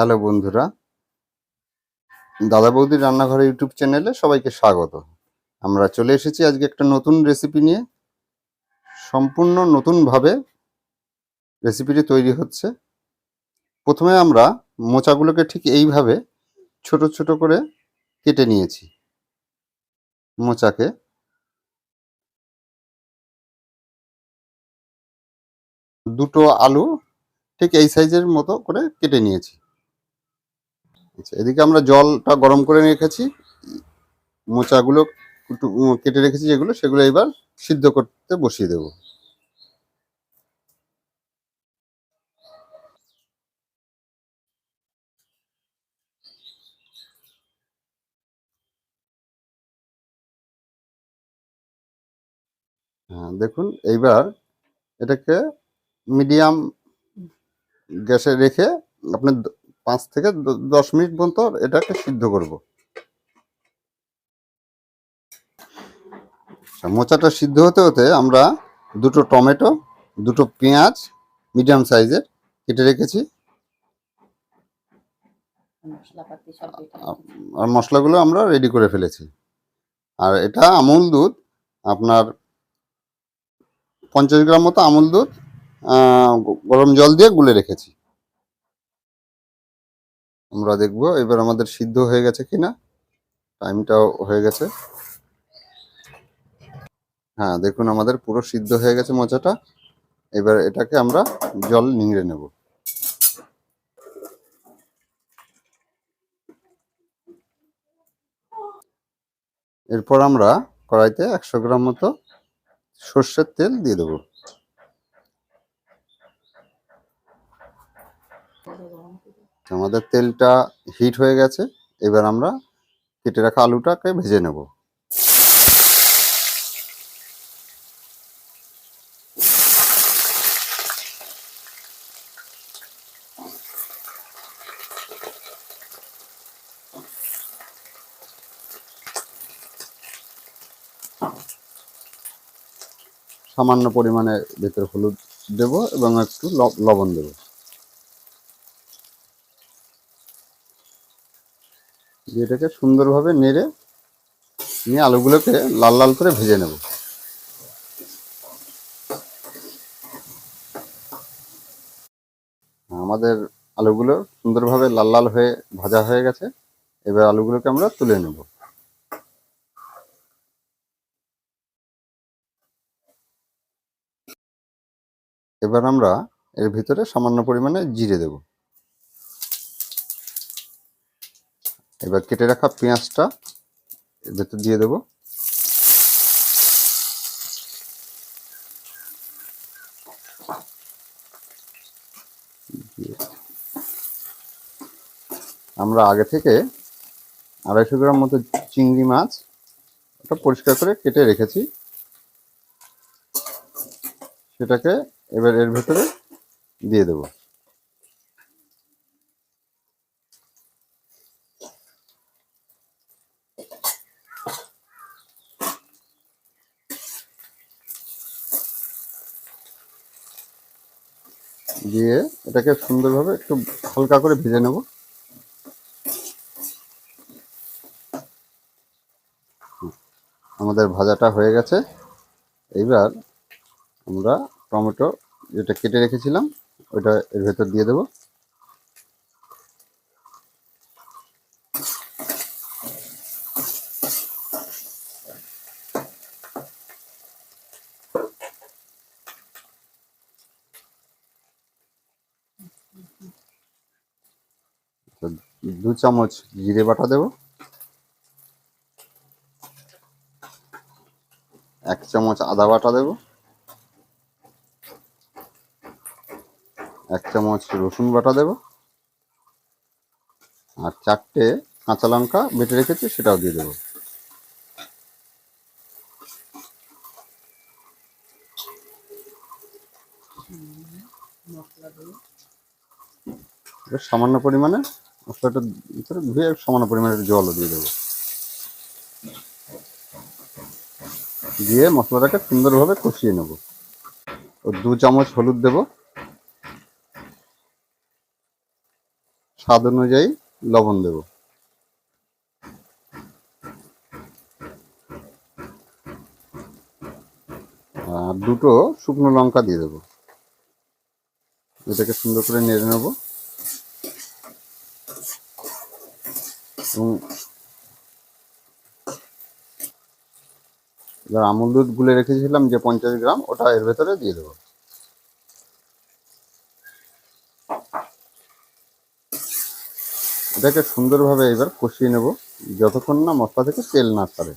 Hello বন্ধুরা। দাদা বৌদির রান্নাঘরে ইউটিউব চ্যানেলে সবাইকে স্বাগত। আমরা চলে এসেছি আজকে একটা নতুন রেসিপি নিয়ে। সম্পূর্ণ নতুনভাবে রেসিপিটি তৈরি হচ্ছে। প্রথমে আমরা মোচাগুলোকে ঠিক এইভাবে ছোট ছোট করে কেটে নিয়েছি। মোচাকে দুটো আলু ঠিক এই সাইজের মতো করে কেটে নিয়েছি। আচ্ছা এদিকে আমরা জলটা গরম করে রেখেছি। মোচাগুলো কেটে রেখেছি যেগুলো, সেগুলো এবার সিদ্ধ করতে বসিয়ে দেব। হ্যাঁ দেখুন, এইবার এটাকে মিডিয়াম গ্যাসে রেখে আপনি দ- পাঁচ থেকে দশ মিনিট পর্যন্ত এটাকে সিদ্ধ করব। আচ্ছা, মোচাটা সিদ্ধ হতে হতে আমরা দুটো টমেটো দুটো পেঁয়াজ মিডিয়াম সাইজের কেটে রেখেছি। আর মশলাগুলো আমরা রেডি করে ফেলেছি। আর এটা আমুল দুধ আপনার পঞ্চাশ গ্রাম মতো আমুল দুধ গরম জল দিয়ে গুলে রেখেছি। আমরা দেখব। এবার আমাদের সিদ্ধ হয়ে গেছে কিনা? টাইমটাও হয়ে গেছে। হ্যাঁ দেখুন আমাদের পুরো সিদ্ধ হয়ে গেছে মোচাটা। এবার এটাকে আমরা জল নিংড়ে নেব। এরপর আমরা কড়াইতে একশো গ্রাম মতো সর্ষের তেল দিয়ে দেবো। আমাদের তেলটা হিট হয়ে গেছে, এবার আমরা কেটে রাখা আলুটাকে ভেজে নেব। সামান্য পরিমাণে ভেতরে হলুদ দেব এবং একটু লবণ দেব। এটাকে সুন্দরভাবে নেড়ে নিয়ে আলুগুলোকে লাল লাল করে ভেজে নেব। আমাদের আলুগুলো সুন্দরভাবে লাল লাল হয়ে ভাজা হয়ে গেছে। এবার আলুগুলোকে আমরা তুলে নেব। এবার আমরা এর ভিতরে সামান্য পরিমাণে জিরে দেব। এবার কেটে রাখা পেঁয়াজটা, এর ভেতর দিয়ে দেব। আমরা আগে থেকে আড়াইশো গ্রাম মতো চিংড়ি মাছ ওটা পরিষ্কার করে কেটে রেখেছি। সেটাকে এবার এর ভেতরে দিয়ে দেব। দিয়ে এটাকে সুন্দরভাবে একটু হালকা করে ভেজে নেব। আমাদের ভাজাটা হয়ে গেছে। এইবার আমরা টমেটো যেটা কেটে রেখেছিলাম, ওইটা এর ভেতর দিয়ে দেব। দু চামচ জিরে বাটা দেব। এক চামচ আদা বাটা দেব। এক চামচ রসুন বাটা দেব। আর চারটে কাঁচা লঙ্কা বেটে রেখেছি সেটাও দিয়ে দেবো। সামান্য পরিমাণে মশলাটা ভিতরে ধুয়ে সামান্য পরিমাণে জলও দিয়ে দেবো। দিয়ে মশলাটাকে সুন্দরভাবে কষিয়ে নেব। ও দু চামচ হলুদ দেব। স্বাদ অনুযায়ী লবণ দেব। আর দুটো শুকনো লঙ্কা দিয়ে দেবো। এটাকে সুন্দর করে নেড়ে নেব। এবং এবার আমুল দুধ গুলে রেখেছিলাম যে পঞ্চাশ গ্রাম, ওটা এর ভেতরে দিয়ে দেবো। এটাকে সুন্দরভাবে এবার কষিয়ে নেব, যতক্ষণ না মশলা থেকে তেল না ছাড়ে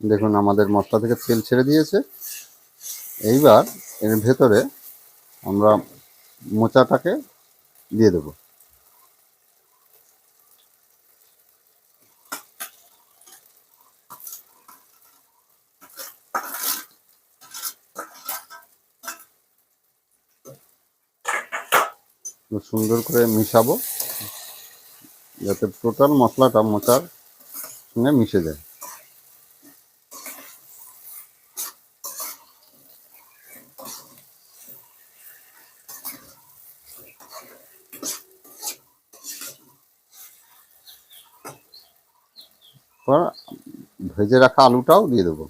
দেখুন, আমাদের মশলা থেকে তেল ছেড়ে দিয়েছে। এইবার এর ভেতরে আমরা মোচাটাকে দিয়ে দেবো। সুন্দর করে মিশাবো, যাতে টোটাল মশলাটা মোচার সঙ্গে মিশে যায়। ভেজে রাখা আলুটাও দিয়ে দেবো।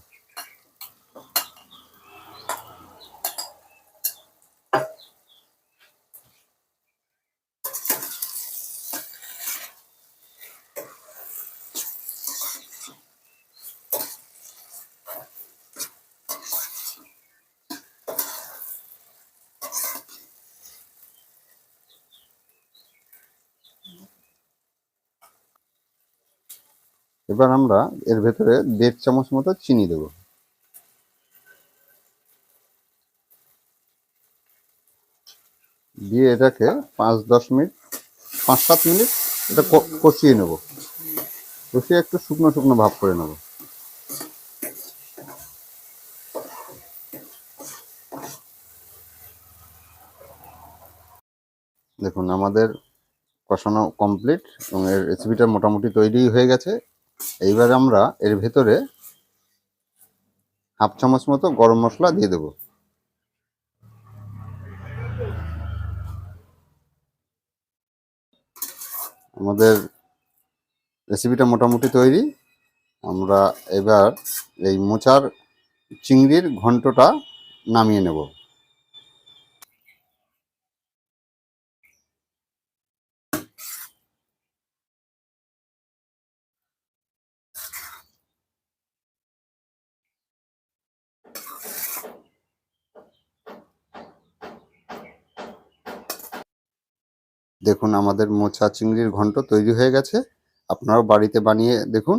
এবার আমরা এর ভেতরে দেড় চামচ মতো চিনি দেবো। দিয়ে এটাকে পাঁচ, দশ মিনিট, পাঁচ, সাত মিনিট এটা কষিয়ে নেব। কষিয়ে একটু শুকনো শুকনো ভাব করে নেব। দেখুন, আমাদের কষানো কমপ্লিট এবং এর রেসিপিটা মোটামুটি তৈরি হয়ে গেছে। এইবার আমরা এর ভেতরে হাফ চামচ মতো গরম মশলা দিয়ে দেবো। আমাদের রেসিপিটা মোটামুটি তৈরি। আমরা এবার এই মোচার চিংড়ির ঘন্টটা নামিয়ে নেব। দেখুন, আমাদের মোচা চিংড়ির ঘন্ট তৈরি হয়ে গেছে। আপনারাও বাড়িতে বানিয়ে দেখুন,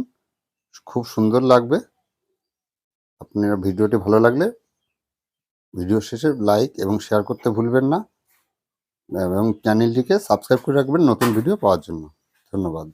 খুব সুন্দর লাগবে। আপনার ভিডিওটি ভালো লাগলে ভিডিও শেষে লাইক এবং শেয়ার করতে ভুলবেন না। এবং চ্যানেলটিকে সাবস্ক্রাইব করে রাখবেন নতুন ভিডিও পাওয়ার জন্য। ধন্যবাদ।